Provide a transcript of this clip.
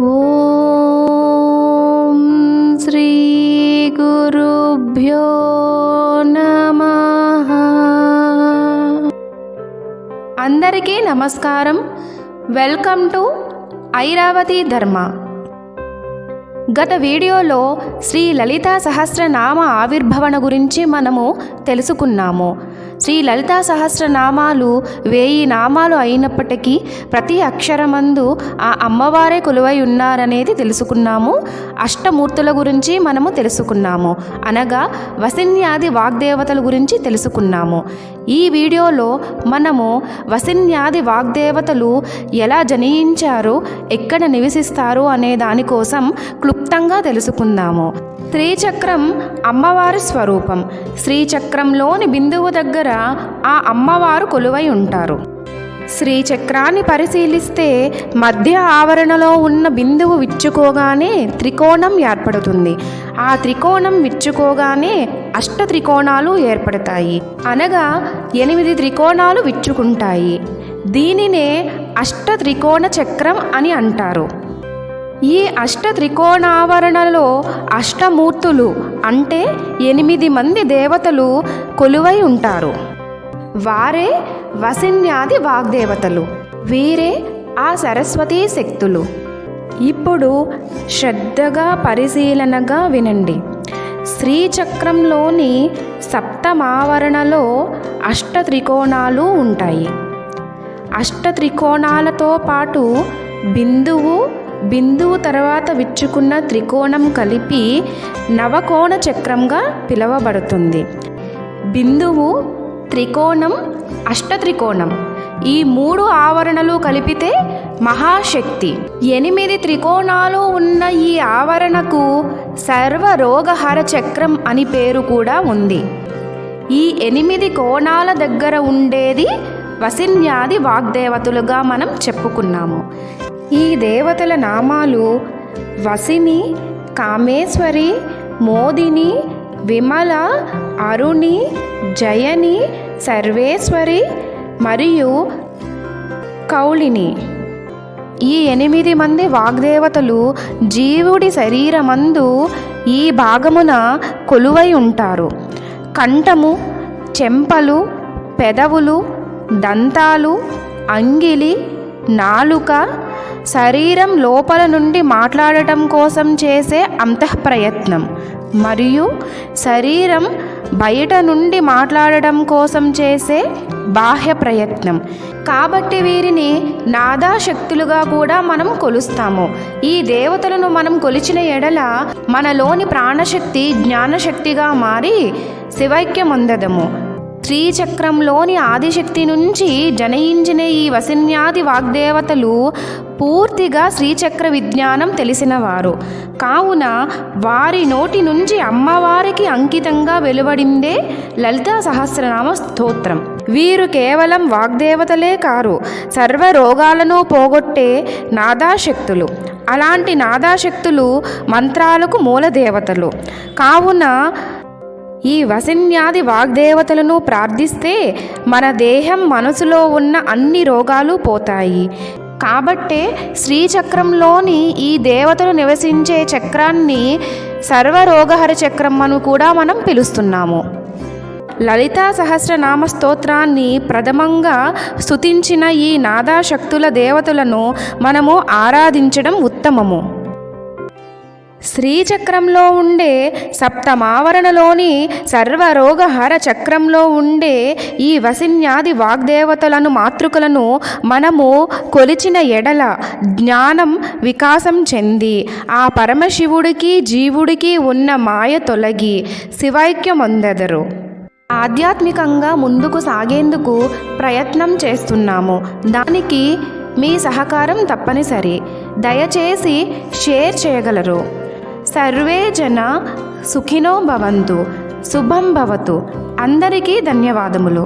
ఓం శ్రీ గురుభ్యో నమ. అందరికీ నమస్కారం. వెల్కమ్ టు ఐరావతి ధర్మ. గత వీడియోలో శ్రీ లలితా సహస్రనామ ఆవిర్భవన గురించి మనము తెలుసుకున్నాము. శ్రీ లలితా సహస్రనామాలు వేయి నామాలు అయినప్పటికీ ప్రతి అక్షరమందు ఆ అమ్మవారే కొలువై ఉన్నారనేది తెలుసుకున్నాము. అష్టమూర్తుల గురించి మనము తెలుసుకున్నాము. అనగా వసిన్యాది వాగ్దేవతల గురించి తెలుసుకున్నాము. ఈ వీడియోలో మనము వసిన్యాది వాగ్దేవతలు ఎలా జనించారు ఎక్కడ నివసిస్తారు అనే దానికోసం క్లుప్తంగా తెలుసుకుందాము. శ్రీచక్రం అమ్మవారి స్వరూపం. శ్రీచక్రంలోని బిందువు దగ్గర దగ్గర ఆ అమ్మవారు కొలువై ఉంటారు. శ్రీచక్రాన్ని పరిశీలిస్తే మధ్య ఆవరణలో ఉన్న బిందువు విచ్చుకోగానే త్రికోణం ఏర్పడుతుంది. ఆ త్రికోణం విచ్చుకోగానే అష్ట త్రికోణాలు ఏర్పడతాయి. అనగా ఎనిమిది త్రికోణాలు విచ్చుకుంటాయి. దీనినే అష్ట త్రికోణ చక్రం అని అంటారు. ఈ అష్ట త్రికోణావరణలో అష్టమూర్తులు అంటే ఎనిమిది మంది దేవతలు కొలువై ఉంటారు. వారే వసిన్యాది వాగ్దేవతలు. వీరే ఆ సరస్వతీ శక్తులు. ఇప్పుడు శ్రద్ధగా పరిశీలనగా వినండి. శ్రీచక్రంలోని సప్తమావరణలో అష్ట త్రికోణాలు ఉంటాయి. అష్ట త్రికోణాలతో పాటు బిందువు బిందువు తర్వాత విచ్చుకున్న త్రికోణం కలిపి నవకోణ చక్రంగా పిలువబడుతుంది. బిందువు త్రికోణం అష్టత్రికోణం ఈ మూడు ఆవరణలు కలిపితే మహాశక్తి. ఎనిమిది త్రికోణాలు ఉన్న ఈ ఆవరణకు సర్వరోగహర చక్రం అని పేరు కూడా ఉంది. ఈ ఎనిమిది కోణాల దగ్గర ఉండేది వసిన్యాది వాగ్దేవతలుగా మనం చెప్పుకున్నాము. ఈ దేవతల నామాలు వసిని కామేశ్వరి మోదిని విమల అరుణి జయని సర్వేశ్వరి మరియు కౌళిని. ఈ ఎనిమిది మంది వాగ్దేవతలు జీవుడి శరీరమందు ఈ భాగమున కొలువై ఉంటారు. కంఠము చెంపలు పెదవులు దంతాలు అంగిలి నాలుక శరీరం లోపల నుండి మాట్లాడటం కోసం చేసే అంతఃప్రయత్నం. మరియు శరీరం బయట నుండి మాట్లాడటం కోసం చేసే బాహ్య ప్రయత్నం. కాబట్టి వీరిని నాదాశక్తులుగా కూడా మనం కొలుస్తాము. ఈ దేవతలను మనం కొలిచిన ఎడల మనలోని ప్రాణశక్తి జ్ఞానశక్తిగా మారి శివైక్యమొందదము. శ్రీచక్రంలోని ఆదిశక్తి నుంచి జనయించిన ఈ వసిన్యాది వాగ్దేవతలు పూర్తిగా శ్రీచక్ర విజ్ఞానం తెలిసినవారు. కావున వారి నోటి నుంచి అమ్మవారికి అంకితంగా వెలువడిందే లలితా సహస్రనామ స్తోత్రం. వీరు కేవలం వాగ్దేవతలే కారు. సర్వ రోగాలను పోగొట్టే నాదాశక్తులు. అలాంటి నాదాశక్తులు మంత్రాలకు మూలదేవతలు. కావున ఈ వసిన్యాది వాగ్దేవతలను ప్రార్థిస్తే మన దేహం మనసులో ఉన్న అన్ని రోగాలు పోతాయి. కాబట్టే శ్రీచక్రంలోని ఈ దేవతలు నివసించే చక్రాన్ని సర్వరోగహర చక్రం అని కూడా మనం పిలుస్తున్నాము. లలితా సహస్రనామ స్తోత్రాన్ని ప్రథమంగా స్తుతించిన ఈ నాదాశక్తుల దేవతలను మనము ఆరాధించడం ఉత్తమము. శ్రీచక్రంలో ఉండే సప్తమావరణలోని సర్వరోగహర చక్రంలో ఉండే ఈ వసిన్యాది వాగ్దేవతలను మాతృకలను మనము కొలిచిన ఎడల జ్ఞానం వికాసం చెంది ఆ పరమశివుడికి జీవుడికి ఉన్న మాయ తొలగి శివైక్యమొందెదరు. ఆధ్యాత్మికంగా ముందుకు సాగేందుకు ప్రయత్నం చేస్తున్నాము. దానికి మీ సహకారం తప్పనిసరి. దయచేసి షేర్ చేయగలరు. సర్వే జన సుఖినో భవంతు శుభం భవతు. అందరికీ ధన్యవాదములు.